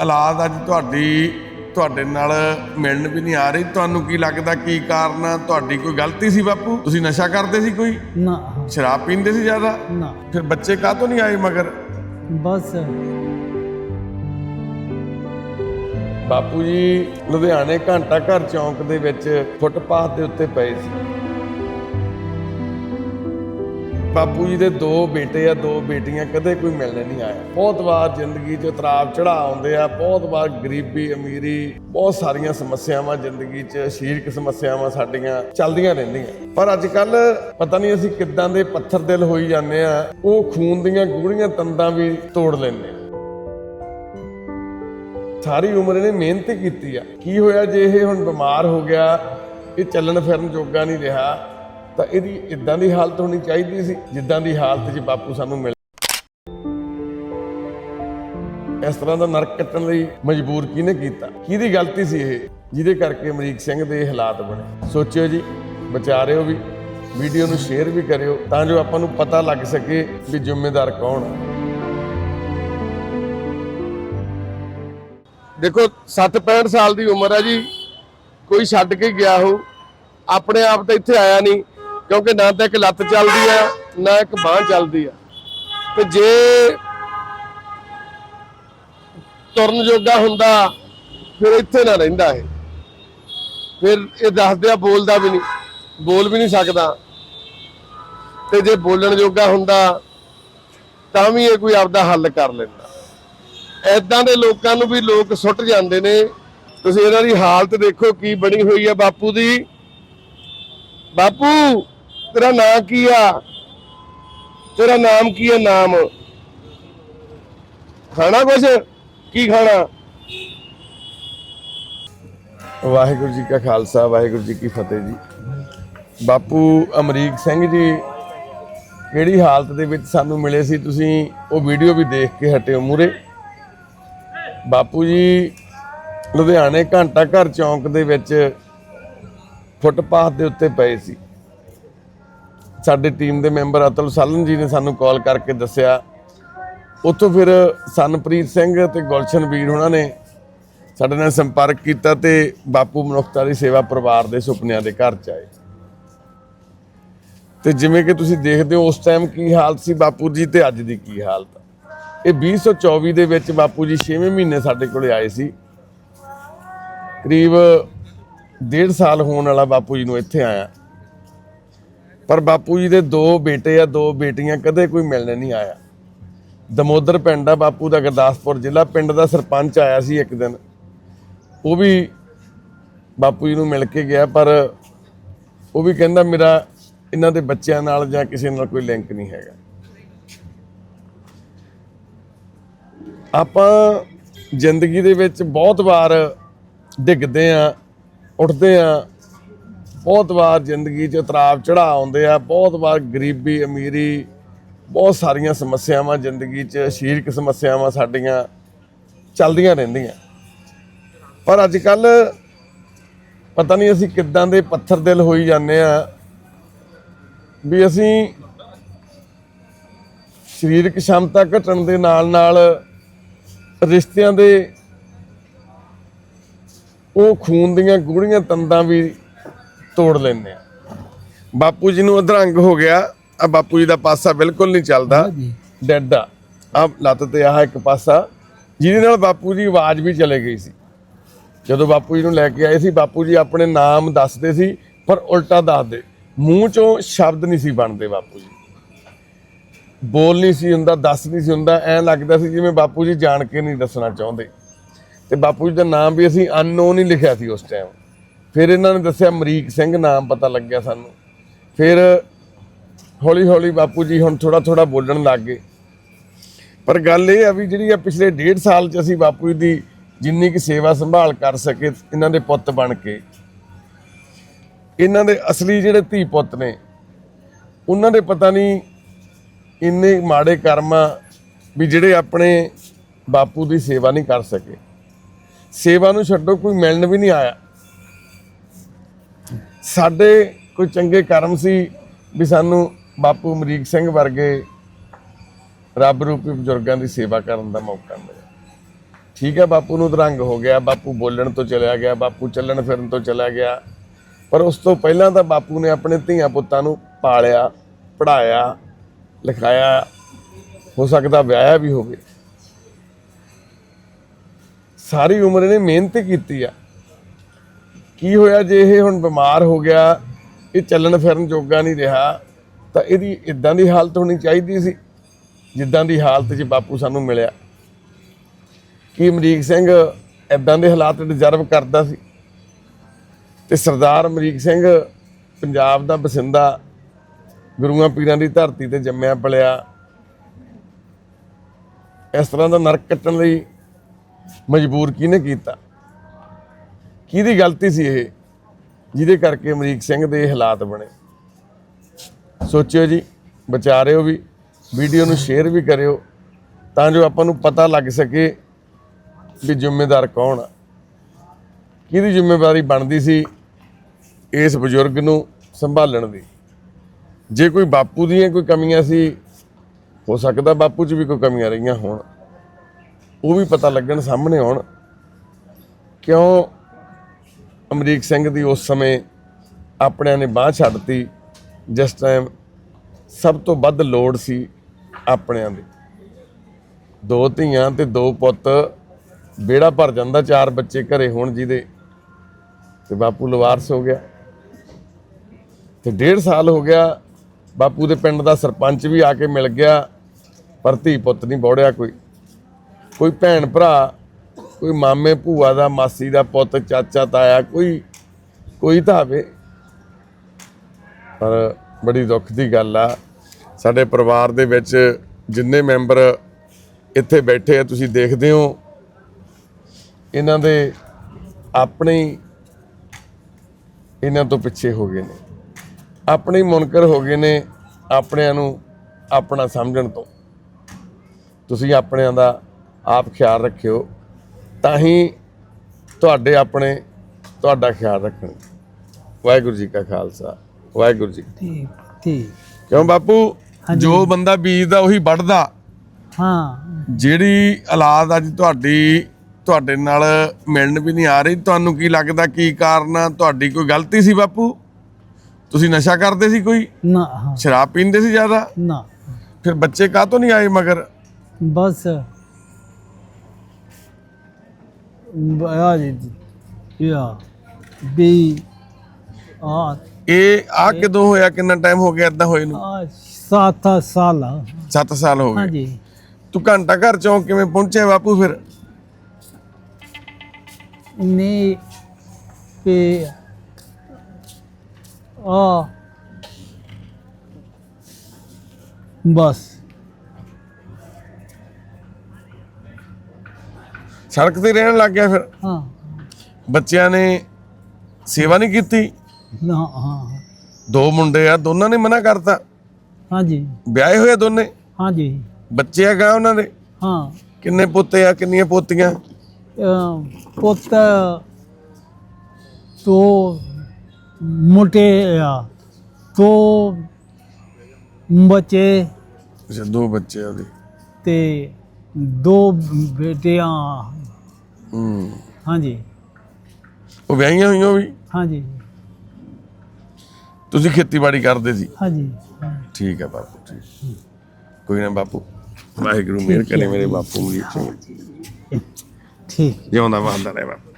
ਔਲਾਦ ਅੱਜ ਤੁਹਾਡੀ ਤੁਹਾਡੇ ਨਾਲ ਮਿਲਣ ਵੀ ਨਹੀਂ ਆ ਰਹੀ। ਤੁਹਾਨੂੰ ਕੀ ਲੱਗਦਾ ਕੀ ਕਾਰਨ ਆ? ਤੁਹਾਡੀ ਕੋਈ ਗਲਤੀ ਸੀ ਬਾਪੂ? ਤੁਸੀਂ ਨਸ਼ਾ ਕਰਦੇ ਸੀ ਕੋਈ? ਨਾ। ਸ਼ਰਾਬ ਪੀਂਦੇ ਸੀ ਜ਼ਿਆਦਾ? ਨਾ। ਫਿਰ ਬੱਚੇ ਕਾਹਤੋਂ ਨਹੀਂ ਆਏ ਮਗਰ? ਬਸ। ਬਾਪੂ ਜੀ ਲੁਧਿਆਣੇ ਘੰਟਾ ਘਰ ਚੌਂਕ ਦੇ ਵਿੱਚ ਫੁੱਟਪਾਥ ਦੇ ਉੱਤੇ ਪਏ ਸੀ। ਬਾਪੂ ਜੀ ਦੇ ਦੋ ਬੇਟੇ ਆ, ਦੋ ਬੇਟੀਆਂ ਕਦੇ ਕੋਈ ਮਿਲਣ ਨਹੀਂ ਆਇਆ। ਬਹੁਤ ਵਾਰ ਜ਼ਿੰਦਗੀ 'ਚ ਉਤਰਾਵ ਚੜਾ ਆਉਂਦੇ ਆ, ਬਹੁਤ ਵਾਰ ਗਰੀਬੀ, ਅਮੀਰੀ, ਬਹੁਤ ਸਾਰੀਆਂ ਸਮੱਸਿਆਵਾਂ ਜ਼ਿੰਦਗੀ 'ਚ ਸਰੀਰਕ ਸਮੱਸਿਆਵਾਂ ਸਾਡੀਆਂ ਚੱਲਦੀਆਂ ਰਹਿੰਦੀਆਂ। ਪਰ ਅੱਜ ਕੱਲ ਪਤਾ ਨਹੀਂ ਅਸੀਂ ਕਿੱਦਾਂ ਦੇ ਪੱਥਰ ਦਿਲ ਹੋਈ ਜਾਂਦੇ ਆ, ਉਹ ਖੂਨ ਦੀਆਂ ਗੂੜੀਆਂ ਤੰਦਾਂ ਵੀ ਤੋੜ ਲੈਂਦੇ ਆ। ਸਾਰੀ ਉਮਰ ਇਹਨੇ ਮਿਹਨਤ ਕੀਤੀ ਆ। ਕੀ ਹੋਇਆ ਜੇ ਇਹ ਹੁਣ ਬਿਮਾਰ ਹੋ ਗਿਆ, ਇਹ ਚੱਲਣ ਫਿਰਨ ਜੋਗਾ ਨਹੀਂ ਰਿਹਾ ਤਾਂ ਇਹਦੀ ਇਦਾਂ ਦੀ ਹਾਲਤ ਹੋਣੀ ਚਾਹੀਦੀ ਸੀ ਜਿੱਦਾਂ ਦੀ ਹਾਲਤ 'ਚ ਬਾਪੂ ਸਾਨੂੰ ਮਿਲ ਇਸ ਤਰ੍ਹਾਂ ਦਾ ਨਰਕ ਕੱਟਣ ਲਈ ਮਜਬੂਰ ਕਿਹਨੇ ਕੀਤਾ? ਕਿਹਦੀ ਗਲਤੀ ਸੀ ਇਹ? ਜਿਹਦੇ ਕਰਕੇ ਅਮਰੀਕ ਸਿੰਘ ਦੇ ਹਾਲਾਤ ਬਣੇ। ਸੋਚਿਓ ਜੀ ਵਿਚਾਰਿਓ ਵੀ, ਵੀਡੀਓ ਨੂੰ ਸ਼ੇਅਰ ਵੀ ਕਰਿਓ ਤਾਂ ਜੋ ਆਪਾਂ ਨੂੰ ਪਤਾ ਲੱਗ ਸਕੇ ਵੀ ਜ਼ਿੰਮੇਦਾਰ ਕੌਣ ਹੈ ਦੇਖੋ 60 65 ਸਾਲ ਦੀ ਉਮਰ ਹੈ ਜੀ। ਕੋਈ ਛੱਡ ਕੇ ਗਿਆ ਹੋ ਆਪਣੇ ਆਪ ਤਾਂ ਇੱਥੇ ਆਇਆ ਨਹੀਂ। ਕਿਉਂਕਿ ਨਾ ਤਾਂ ਇੱਕ ਲੱਤ ਚੱਲਦੀ ਆ, ਨਾ ਇੱਕ ਬਾਹ ਚੱਲਦੀ ਆ। ਤੇ ਜੇ ਤੁਰਨ ਜੋਗਾ ਹੁੰਦਾ, ਫਿਰ ਇੱਥੇ ਨਾ ਰਹਿੰਦਾ ਇਹ। ਫਿਰ ਇਹ ਦੱਸਦੇ ਆ ਬੋਲਦਾ ਵੀ ਨਹੀਂ, ਬੋਲ ਵੀ ਨਹੀਂ ਸਕਦਾ। ਤੇ ਜੇ ਬੋਲਣ ਜੋਗਾ ਹੁੰਦਾ, ਤਾਂ ਵੀ ਇਹ ਕੋਈ ਆਪਦਾ ਹੱਲ ਕਰ ਲੈਂਦਾ। ਐਦਾਂ ਦੇ ਲੋਕਾਂ ਨੂੰ ਵੀ ਲੋਕ ਸੁੱਟ ਜਾਂਦੇ ਨੇ। ਤੁਸੀਂ ਇਹਨਾਂ ਦੀ ਹਾਲਤ ਦੇਖੋ, ਕੀ ਬਣੀ ਹੋਈ ਹੈ ਬਾਪੂ ਦੀ। ਬਾਪੂ! ਤੇਰਾ ਨਾਂ ਕੀ ਆ? ਤੇਰਾ ਨਾਮ ਕੀ ਹੈ ਨਾਮ। ਖਾਣਾ ਕੁਛ? ਕੀ ਖਾਣਾ? ਵਾਹਿਗੁਰੂ ਜੀ ਕਾ ਖਾਲਸਾ, ਵਾਹਿਗੁਰੂ ਜੀ ਕੀ ਫਤਿਹ ਜੀ। ਬਾਪੂ ਅਮਰੀਕ ਸਿੰਘ ਜੀ, ਕਿਹੜੀ ਹਾਲਤ ਦੇ ਵਿੱਚ ਸਾਨੂੰ ਮਿਲੇ ਸੀ ਤੁਸੀਂ? ਉਹ ਵੀਡੀਓ ਵੀ ਦੇਖ ਕੇ ਹਟਿਓ ਮੂਰੇ ਬਾਪੂ ਜੀ, ਲੁਧਿਆਣੇ ਘੰਟਾ ਘਰ ਚੌਂਕ ਦੇ ਵਿੱਚ ਫੁੱਟਪਾਥ ਦੇ ਉੱਤੇ ਪਏ ਸੀ। ਸਾਡੇ ਟੀਮ ਦੇ ਮੈਂਬਰ ਅਤੁਲ ਸਾਲਨ ਜੀ ਨੇ ਸਾਨੂੰ ਕਾਲ ਕਰਕੇ ਦੱਸਿਆ। ਉੱਥੋਂ ਫਿਰ ਸਨਪ੍ਰੀਤ ਸਿੰਘ ਤੇ ਗੁਲਸ਼ਨ ਵੀਰ ਉਹਨਾਂ ਨੇ ਸਾਡੇ ਨਾਲ ਸੰਪਰਕ ਕੀਤਾ ਤੇ ਬਾਪੂ ਮਨੁੱਖਤਾ ਦੀ ਸੇਵਾ ਪਰਿਵਾਰ ਦੇ ਸੁਪਨਿਆਂ ਦੇ ਘਰ ਚ ਆਏ। ਤੇ ਜਿਵੇਂ ਕਿ ਤੁਸੀਂ ਦੇਖਦੇ ਹੋ ਉਸ ਟਾਈਮ ਕੀ ਹਾਲਤ ਸੀ ਬਾਪੂ ਜੀ ਤੇ ਅੱਜ ਦੀ ਕੀ ਹਾਲਤ ਆ। ਇਹ 2024 ਦੇ ਵਿੱਚ ਬਾਪੂ ਜੀ 6ਵੇਂ ਮਹੀਨੇ ਸਾਡੇ ਕੋਲੇ ਆਏ ਸੀ। ਕਰੀਬ ਡੇਢ ਸਾਲ ਹੋਣ ਵਾਲਾ ਬਾਪੂ ਜੀ ਨੂੰ ਇੱਥੇ ਆਇਆ। ਪਰ ਬਾਪੂ ਜੀ ਦੇ ਦੋ ਬੇਟੇ ਆ, ਦੋ ਬੇਟੀਆਂ ਕਦੇ ਕੋਈ ਮਿਲਣ ਨਹੀਂ ਆਇਆ। ਦਮੋਦਰ ਪਿੰਡ ਆ ਬਾਪੂ ਦਾ, ਗੁਰਦਾਸਪੁਰ ਜ਼ਿਲ੍ਹਾ। ਪਿੰਡ ਦਾ ਸਰਪੰਚ ਆਇਆ ਸੀ ਇੱਕ ਦਿਨ। ਉਹ ਵੀ ਬਾਪੂ ਜੀ ਨੂੰ ਮਿਲ ਕੇ ਗਿਆ, ਪਰ ਉਹ ਵੀ ਕਹਿੰਦਾ ਮੇਰਾ ਇਹਨਾਂ ਦੇ ਬੱਚਿਆਂ ਨਾਲ ਜਾਂ ਕਿਸੇ ਨਾਲ ਕੋਈ ਲਿੰਕ ਨਹੀਂ ਹੈਗਾ। ਆਪਾਂ ਜ਼ਿੰਦਗੀ ਦੇ ਵਿੱਚ ਬਹੁਤ ਵਾਰ ਡਿੱਗਦੇ ਆ, ਉੱਠਦੇ ਆ ਬਹੁਤ ਵਾਰ ਜ਼ਿੰਦਗੀ 'ਚ ਉਤਰਾਵ ਚੜਾਅ ਆਉਂਦੇ ਆ, ਬਹੁਤ ਵਾਰ ਗਰੀਬੀ, ਅਮੀਰੀ, ਬਹੁਤ ਸਾਰੀਆਂ ਸਮੱਸਿਆਵਾਂ ਜ਼ਿੰਦਗੀ 'ਚ ਸਰੀਰਕ ਸਮੱਸਿਆਵਾਂ ਸਾਡੀਆਂ ਚੱਲਦੀਆਂ ਰਹਿੰਦੀਆਂ। ਪਰ ਅੱਜ ਕੱਲ ਪਤਾ ਨਹੀਂ ਅਸੀਂ ਕਿੱਦਾਂ ਦੇ ਪੱਥਰ ਦਿਲ ਹੋਈ ਜਾਂਦੇ ਆ ਵੀ ਅਸੀਂ ਸਰੀਰਕ ਸ਼ਮਤਾ ਘਟਣ ਦੇ ਨਾਲ ਨਾਲ ਰਿਸ਼ਤਿਆਂ ਦੇ ਉਹ ਖੂਨ ਦੀਆਂ ਗੂੜੀਆਂ ਤੰਦਾਂ ਵੀ ਤੋੜ ਲੈਂਦੇ ਆ। ਬਾਪੂ ਜੀ ਨੂੰ ਅਧਰੰਗ ਹੋ ਗਿਆ। ਆ ਬਾਪੂ ਜੀ ਦਾ ਪਾਸਾ ਬਿਲਕੁਲ ਨਹੀਂ ਚੱਲਦਾ। ਡੈਡ ਆ ਆ ਲੱਤ ਤੇ ਆਹ ਇੱਕ ਪਾਸਾ। ਜਿਹਦੇ ਨਾਲ ਬਾਪੂ ਦੀ ਆਵਾਜ਼ ਵੀ ਚਲੇ ਗਈ ਸੀ। ਜਦੋਂ ਬਾਪੂ ਜੀ ਨੂੰ ਲੈ ਕੇ ਆਏ ਸੀ ਬਾਪੂ ਜੀ ਆਪਣੇ ਨਾਮ ਦੱਸਦੇ ਸੀ ਪਰ ਉਲਟਾ ਦੱਸਦੇ ਮੂੰਹ ਚੋਂ ਸ਼ਬਦ ਨਹੀਂ ਸੀ ਬਣਦੇ ਬਾਪੂ ਜੀ। ਬੋਲ ਨਹੀਂ ਸੀ ਹੁੰਦਾ ਦੱਸ ਨਹੀਂ ਸੀ ਹੁੰਦਾ। ਐਂ ਲੱਗਦਾ ਸੀ ਜਿਵੇਂ ਬਾਪੂ ਜੀ ਜਾਣ ਕੇ ਨਹੀਂ ਦੱਸਣਾ ਚਾਹੁੰਦੇ। ਤੇ ਬਾਪੂ ਜੀ ਦਾ ਨਾਮ ਵੀ ਅਸੀਂ ਅਨਨੋਨ ਹੀ ਲਿਖਿਆ ਸੀ ਉਸ ਟਾਈਮ ਫਿਰ ਇਹਨਾਂ ਨੇ ਦੱਸਿਆ ਅਮਰੀਕ ਸਿੰਘ ਨਾਮ ਪਤਾ ਲੱਗਿਆ ਸਾਨੂੰ। ਫਿਰ ਹੌਲੀ ਹੌਲੀ ਬਾਪੂ ਜੀ ਹੁਣ ਥੋੜਾ ਥੋੜਾ ਬੋਲਣ ਲੱਗ ਗਏ। ਪਰ ਗੱਲ ਇਹ ਆ ਵੀ ਜਿਹੜੀ ਆ ਪਿਛਲੇ ਡੇਢ ਸਾਲ ਚ ਅਸੀਂ ਬਾਪੂ ਜੀ ਦੀ ਜਿੰਨੀ ਕਿ ਸੇਵਾ ਸੰਭਾਲ ਕਰ ਸਕੇ, ਇਹਨਾਂ ਦੇ ਪੁੱਤ ਬਣ ਕੇ। ਇਹਨਾਂ ਦੇ ਅਸਲੀ ਜਿਹੜੇ ਧੀ ਪੁੱਤ ਨੇ, ਉਹਨਾਂ ਦੇ ਪਤਾ ਨਹੀਂ ਇੰਨੇ ਮਾੜੇ ਕਰਮ ਆ ਵੀ ਜਿਹੜੇ ਆਪਣੇ ਬਾਪੂ ਦੀ ਸੇਵਾ ਨਹੀਂ ਕਰ ਸਕੇ। ਸੇਵਾ ਨੂੰ ਛੱਡੋ, ਕੋਈ ਮਿਲਣ ਵੀ ਨਹੀਂ ਆਇਆ। ਸਾਡੇ ਕੋਈ ਚੰਗੇ ਕਰਮ ਸੀ ਵੀ ਸਾਨੂੰ ਬਾਪੂ ਅਮਰੀਕ ਸਿੰਘ ਵਰਗੇ ਰੱਬ ਰੂਪੀ ਬਜ਼ੁਰਗਾਂ ਦੀ ਸੇਵਾ ਕਰਨ ਦਾ ਮੌਕਾ ਮਿਲਿਆ। ਠੀਕ ਹੈ, ਬਾਪੂ ਨੂੰ ਦਰੰਗ ਹੋ ਗਿਆ, ਬਾਪੂ ਬੋਲਣ ਤੋਂ ਚਲਿਆ ਗਿਆ, ਬਾਪੂ ਚੱਲਣ ਫਿਰਨ ਤੋਂ ਚਲਾ ਗਿਆ। ਪਰ ਉਸ ਤੋਂ ਪਹਿਲਾਂ ਤਾਂ ਬਾਪੂ ਨੇ ਆਪਣੇ ਧੀਆਂ ਪੁੱਤਾਂ ਨੂੰ ਪਾਲਿਆ ਪੜਾਇਆ ਲਿਖਾਇਆ, ਹੋ ਸਕਦਾ ਵਿਆਹਿਆ ਵੀ ਹੋਵੇ। ਸਾਰੀ ਉਮਰ ਇਹਨੇ ਮਿਹਨਤ ਕੀਤੀ ਆ। ਕੀ ਹੋਇਆ ਜੇ ਇਹ ਹੁਣ ਬਿਮਾਰ ਹੋ ਗਿਆ, ਇਹ ਚੱਲਣ ਫਿਰਨ ਜੋਗਾ ਨਹੀਂ ਰਿਹਾ, ਤਾਂ ਇਹਦੀ ਇਦਾਂ ਦੀ ਹਾਲਤ ਹੋਣੀ ਚਾਹੀਦੀ ਸੀ, ਜਿੱਦਾਂ ਦੀ ਹਾਲਤ 'ਚ ਬਾਪੂ ਸਾਨੂੰ ਮਿਲਿਆ। ਕੀ ਅਮਰੀਕ ਸਿੰਘ ਇਦਾਂ ਦੇ ਹਾਲਾਤ ਡਿਜ਼ਰਵ ਕਰਦਾ ਸੀ? ਤੇ ਸਰਦਾਰ ਅਮਰੀਕ ਸਿੰਘ ਪੰਜਾਬ ਦਾ ਬਸਿੰਦਾ, ਗੁਰੂਆਂ ਪੀਰਾਂ ਦੀ ਧਰਤੀ ਤੇ ਜੰਮਿਆ ਪਲਿਆ। ਇਸ ਤਰ੍ਹਾਂ ਦਾ ਨਰਕ ਕੱਟਣ ਲਈ ਮਜਬੂਰ ਕਿਹਨੇ ਕੀਤਾ? ਕਿਹਦੀ ਗਲਤੀ ਸੀ ਇਹ? ਜਿਹਦੇ ਕਰਕੇ ਅਮਰੀਕ ਸਿੰਘ ਦੇ ਹਾਲਾਤ ਬਣੇ। ਸੋਚਿਓ ਜੀ ਵਿਚਾਰਿਓ ਵੀ, ਵੀਡੀਓ ਨੂੰ ਸ਼ੇਅਰ ਵੀ ਕਰਿਓ, ਤਾਂ ਜੋ ਆਪਾਂ ਨੂੰ ਪਤਾ ਲੱਗ ਸਕੇ ਵੀ ਜ਼ਿੰਮੇਦਾਰ ਕੌਣ ਆ। ਕਿਹਦੀ ਜ਼ਿੰਮੇਵਾਰੀ ਬਣਦੀ ਸੀ ਇਸ ਬਜ਼ੁਰਗ ਨੂੰ ਸੰਭਾਲਣ ਦੀ? ਜੇ ਕੋਈ ਬਾਪੂ ਦੀਆਂ ਕੋਈ ਕਮੀਆਂ ਸੀ, ਹੋ ਸਕਦਾ ਬਾਪੂ 'ਚ ਵੀ ਕੋਈ ਕਮੀਆਂ ਰਹੀਆਂ ਹੋਣ। ਉਹ ਵੀ ਪਤਾ ਲੱਗਣ ਸਾਹਮਣੇ ਆਉਣ, ਕਿਉਂ ਅਮਰੀਕ ਸਿੰਘ ਦੀ ਉਸ ਸਮੇਂ ਆਪਣਿਆਂ ਨੇ ਬਾਹ ਛੱਡਤੀ ਜਿਸ ਟਾਈਮ ਸਭ ਤੋਂ ਵੱਧ ਲੋੜ ਸੀ ਆਪਣਿਆਂ ਦੀ। ਦੋ ਧੀਆਂ ਤੇ ਦੋ ਪੁੱਤ ਬੇੜਾ ਭਰ ਜਾਂਦਾ ਚਾਰ ਬੱਚੇ ਘਰੇ ਹੋਣ ਜਿਹਦੇ। ਤੇ ਬਾਪੂ ਲਵਾਰਸ ਹੋ ਗਿਆ। ਤੇ ਡੇਢ ਸਾਲ ਹੋ ਗਿਆ, ਬਾਪੂ ਦੇ ਪਿੰਡ ਦਾ ਸਰਪੰਚ ਵੀ ਆ ਕੇ ਮਿਲ ਗਿਆ, ਪਰ ਧੀ ਪੁੱਤ ਨਹੀਂ ਬੋੜਿਆ ਕੋਈ। ਕੋਈ ਭੈਣ ਭਰਾ ਕੋਈ ਮਾਮੇ ਭੂਆ ਦਾ, ਮਾਸੀ ਦਾ ਪੁੱਤ, ਚਾਚਾ, ਤਾਇਆ, ਕੋਈ ਕੋਈ ਤਾਂ ਆਵੇ। ਪਰ ਬੜੀ ਦੁੱਖ ਦੀ ਗੱਲ ਆ। ਸਾਡੇ ਪਰਿਵਾਰ ਦੇ ਵਿੱਚ ਜਿੰਨੇ ਮੈਂਬਰ ਇੱਥੇ ਬੈਠੇ ਆ, ਤੁਸੀਂ ਦੇਖਦੇ ਹੋ। ਇਹਨਾਂ ਦੇ ਆਪਣੇ ਇਹਨਾਂ ਤੋਂ ਪਿੱਛੇ ਹੋ ਗਏ ਨੇ। ਆਪਣੇ ਮੁਨਕਰ ਹੋ ਗਏ ਨੇ ਆਪਣਿਆਂ ਨੂੰ ਆਪਣਾ ਸਮਝਣ ਤੋਂ। ਤੁਸੀਂ ਆਪਣਿਆਂ ਦਾ ਆਪ ਖਿਆਲ ਰੱਖਿਓ। ਤਾਂ ਹੀ ਤੁਹਾਡੇ ਆਪਣੇ ਤੁਹਾਡਾ ਖਿਆਲ ਰੱਖਣ। ਵਾਹਿਗੁਰੂ ਜੀ ਕਾ ਖਾਲਸਾ ਵਾਹਿਗੁਰੂ ਜੀ ਠੀਕ ਠੀਕ। ਕਿਉਂ ਬਾਪੂ? ਜੋ ਬੰਦਾ ਬੀਜਦਾ ਉਹੀ ਵੱਢਦਾ। ਹਾਂ। ਜਿਹੜੀ ਔਲਾਦ ਅੱਜ ਤੁਹਾਡੀ ਤੁਹਾਡੇ ਨਾਲ ਮਿਲਣ ਵੀ ਨਹੀਂ ਆ ਰਹੀ ਤੁਹਾਨੂੰ ਕੀ ਲੱਗਦਾ ਕੀ ਕਾਰਨ ਆ? ਤੁਹਾਡੀ ਕੋਈ ਗਲਤੀ ਸੀ ਬਾਪੂ? ਤੁਸੀਂ ਨਸ਼ਾ ਕਰਦੇ ਸੀ ਕੋਈ? ਨਾ ਹਾਂ। ਸ਼ਰਾਬ ਪੀਂਦੇ ਸੀ ਜ਼ਿਆਦਾ? ਨਾ। ਫਿਰ ਬੱਚੇ ਕਾਹਤੋਂ ਨਹੀਂ ਆਏ ਮਗਰ? ਬਸ ਆ ਜੀ ਯਾ ਬੀ ਆ। ਇਹ ਆ ਕਦੋਂ ਹੋਇਆ? ਕਿੰਨਾ ਟਾਈਮ ਹੋ ਗਿਆ ਇਦਾਂ ਹੋਏ ਨੂੰ? ਆ ਸੱਤ ਸਾਲ ਆ। 7 ਸਾਲ ਹੋ ਗਏ। ਹਾਂਜੀ। ਤੂੰ ਘੰਟਾ ਘਰ ਚੋਂ ਕਿਵੇਂ ਪਹੁੰਚਿਆ ਬਾਪੂ ਫਿਰ? ਨੇ ਤੇ ਆ। ਬਸ। ਸੜਕ ਤੇ ਰਹਿਣ ਲੱਗ ਗਿਆ ਫਿਰ। ਹਾਂ। ਬੱਚਿਆਂ ਨੇ ਸੇਵਾ ਨਹੀਂ ਕੀਤੀ। ਨਾ ਹਾਂ। ਦੋ ਮੁੰਡੇ ਆ ਦੋਨਾਂ ਨੇ ਮਨਾ ਕਰਤਾ। ਹਾਂਜੀ। ਵਿਆਹੇ ਹੋਏ ਆ ਦੋਨੇ? ਹਾਂਜੀ। ਬੱਚੇ ਹੈਗਾ ਉਹਨਾਂ ਦੇ? ਹਾਂ। ਕਿੰਨੇ ਪੁੱਤੇ ਆ ਕਿੰਨੀਆਂ ਪੋਤੀਆਂ? ਅਹ ਪੁੱਤ ਦੋ ਮੋਟੇ ਆ ਦੋ ਬੱਚੇ ਅੱਛਾ ਦੋ ਬੱਚੇ ਆ ਉਹਦੇ। ਤੇ ਦੋ ਬੇਟੀਆਂ। ਹੂੰ। ਹਾਂਜੀ। ਉਹ ਵਿਆਹੀਆਂ ਹੋਈਆਂ ਵੀ? ਹਾਂਜੀ। ਤੁਸੀਂ ਖੇਤੀਬਾੜੀ ਕਰਦੇ ਸੀ? ਹਾਂਜੀ। ਠੀਕ ਹੈ ਬਾਪੂ ਠੀਕ। ਕੋਈ ਨਾ ਬਾਪੂ ਵਾਹਿਗੁਰੂ ਮਿਹਰ ਕਰੇ ਮੇਰੇ ਬਾਪੂ ਮਰੀਕ ਸਿੰਘ ਠੀਕ। ਜਿਉਂਦਾ ਵਾਂਦਾ ਰਹੇ ਬਾਪੂ।